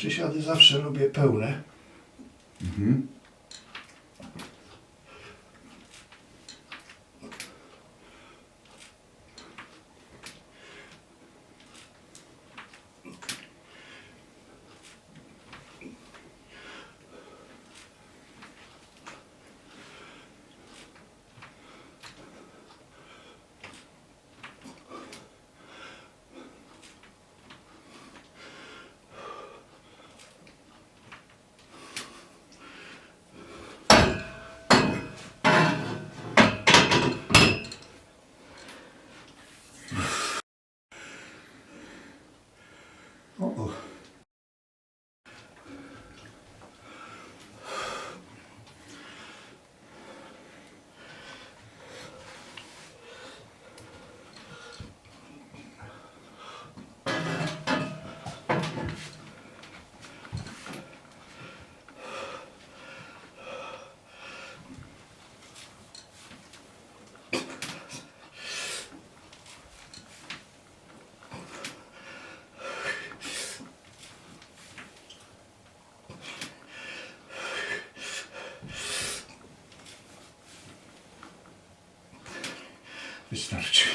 Przysiady zawsze lubię pełne. Mhm. Uh-oh. Wystarczy.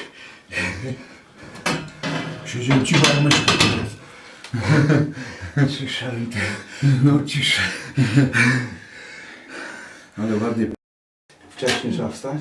Siedziałem cicho jak myszka teraz. Słyszałem to. No ciszę. Ale ładnie. Wcześniej trzeba wstać.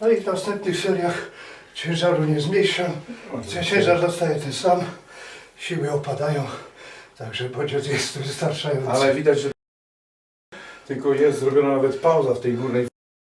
No i w następnych seriach ciężaru nie zmniejszam. Ciężar dostaje ten sam, siły opadają, także bodziec jest wystarczający. Ale widać, że tylko jest zrobiona nawet pauza w tej górnej